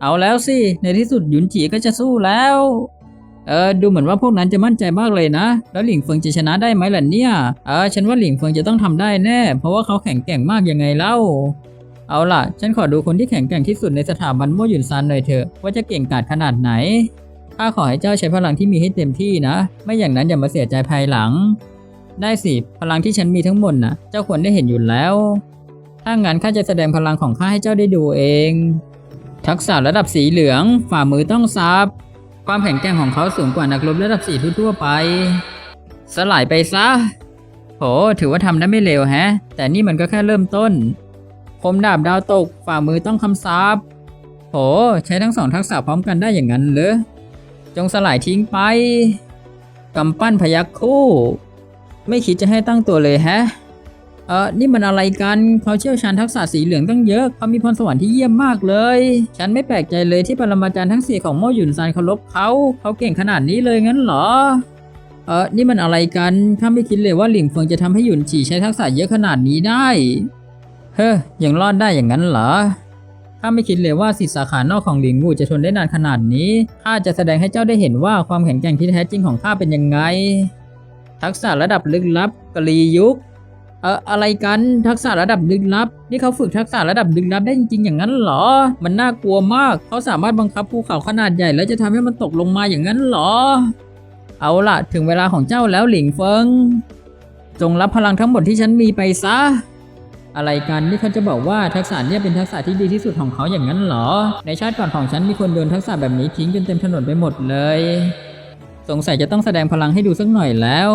เอาแล้วสิ ในที่สุดหยุนจีก็จะสู้แล้ว เออดูเหมือนว่าพวกนั้นจะมั่นใจมากเลยนะ แล้วหลิงเฟิงจะชนะได้ไหมล่ะเนี่ย เออฉันว่าหลิงเฟิงจะต้องทำได้แน่ เพราะว่าเขาแข็งแกร่งมากยังไงเล่า เอาล่ะ ฉันขอดูคนที่แข็งแกร่งที่สุดในสถาบันโม่หยุนซานหน่อยเถอะว่าจะเก่งกาจขนาดไหนข้าขอให้เจ้าใช้พลังที่มีให้เต็มที่นะ ไม่อย่างนั้นอย่ามาเสียใจภายหลัง ได้สิ พลังที่ฉันมีทั้งหมดนะเจ้าควรได้เห็นอยู่แล้ว ถ้างั้นข้าจะแสดงพลังของข้าให้เจ้าได้ดูเอง ทักษะระดับสีเหลือง ฝ่ามือต้องซับ ความแข็งแกร่งของเขาสูงกว่านักรบระดับสีทั่วไป สลายไปซะ โห ถือว่าทำได้ไม่เลวแฮะ แต่นี่มันก็แค่เริ่มต้น คมดาบดาวตก ฝ่ามือต้องคำซับ โห ใช้ทั้งสองทักษะพร้อมกันได้อย่างนั้นเหรอ จงสลายทิ้งไป กำปั้นพยักคู่ ไม่คิดจะให้ตั้งตัวเลยแฮะ เออนี่มันอะไรกันเขาเชี่ยวชาญทักษะสีเหลืองตั้งเยอะเขามีพรสวรรค์ที่เยี่ยมมากเลย ฉันไม่แปลกใจเลยที่ปรมาจารย์ทั้งสี่ของโม่หยุนซานเคารพเขาเขาเก่งขนาดนี้เลยงั้นเหรอเออนี่มันอะไรกันข้าไม่คิดเลยว่าหลิงเฟิงจะทำให้หยุนฉีใช้ทักษะเยอะขนาดนี้ได้ เฮ้ยยังรอดได้อย่างนั้นเหรอข้าไม่คิดเลยว่าสิทธิสาขานอกของหลิงงูจะทนได้นานขนาดนี้ข้าจะแสดงให้เจ้าได้เห็นว่าความแข็งแกร่งที่แท้จริงของข้าเป็นยังไง ทักษะระดับลึกลับกลียุค เอออะไรกันทักษะระดับลึกลับ นี่เขาฝึกทักษะระดับลึกลับได้จริงๆอย่างนั้นเหรอ มันน่ากลัวมาก เขาสามารถบังคับภูเขาขนาดใหญ่ แล้วจะทำให้มันตกลงมาอย่างนั้นเหรอ เอาล่ะ ถึงเวลาของเจ้าแล้วหลิงเฟิง จงรับพลังทั้งหมดที่ฉันมีไปซะ อะไรกันนี่เขาจะบอกว่าทักษะเนี่ยเป็นทักษะที่ดีที่สุดของเขาอย่างนั้นเหรอ ในชาติก่อนของฉันมีคนโยนทักษะแบบนี้ทิ้งจนเต็มถนนไปหมดเลย สงสัยจะต้องแสดงพลังให้ดูสักหน่อยแล้ว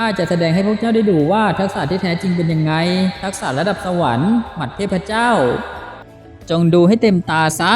ข้าจะแสดงให้พวกเจ้าได้ดูว่าทักษะที่แท้จริงเป็นยังไง ทักษะระดับสวรรค์หมัดเทพเจ้า จงดูให้เต็มตาซะ